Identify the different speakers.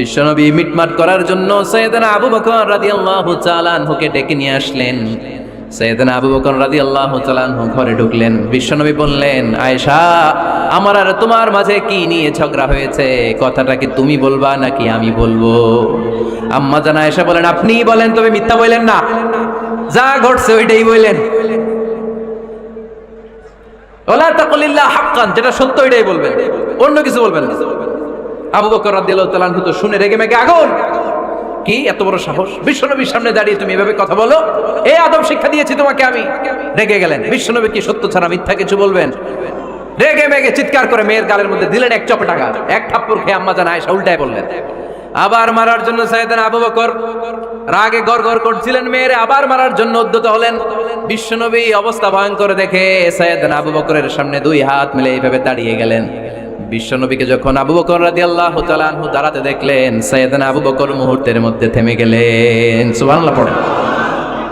Speaker 1: বিশ্বনবী মিটমাট করার জন্য সৈয়দনা আবু বকর রাদিয়াল্লাহু তাআলা আনহুকে ডেকে নিয়ে আসলেন। সৈয়দনা আবু বকর রাদিয়াল্লাহু তাআলা আনহু ঘরে ঢুকলেন। বিশ্বনবী বললেন, আয়েশা, আমার আর তোমার মাঝে কি নিয়ে ঝগড়া হয়েছে? কথাটা কি তুমি বলবা নাকি আমি বলব? আম্মা জান আয়েশা বলেন আপনিই বলেন, তবে মিথ্যা বললেন না। যা ঘটছে ওইটাই বললেন। ওলা তাকুলিল্লাহ হাক্কান, যেটা সত্য এটাই বলবেন। অন্য কিছু বলবেন না। আবু বকর রাদিয়াল্লাহু তো শুনে রেগে মেগে আগুন। কি? এত বড় সাহস? বিশ্বনবীর সামনে দাঁড়িয়ে তুমি এভাবে কথা বলো? এই আদব শিক্ষা দিয়েছি তোমাকে আমি। রেগে গেলেন। বিশ্বনবী কি সত্য ছাড়া মিথ্যা কিছু বলবেন? রেগে মেগে চিৎকার করে মেয়ের গালের মধ্যে দিলেন এক চপে টাকা এক থাপ্পড় খেয়ে আম্মা জান আয়েশা উল্টায় বললেন, আবার মারার জন্য সাইয়েদানা আবু বকর রাগে গড় গড় করছিলেন মেয়েরে, আবার মারার জন্য উদ্যত হলেন। বিশ্বনবী অবস্থা ভয়ঙ্কর দেখে সাইয়েদানা আবু বকরের সামনে দুই হাত মিলে এইভাবে দাঁড়িয়ে গেলেন। বিশ্বনবীকে যখন আবু বকর রাজি আল্লাহ আনহু দাঁড়াতে দেখলেন, সাইয়েদানা আবু বকর মুহূর্তের মধ্যে থেমে গেলেন। সুবহানাল্লাহ, পড়েন।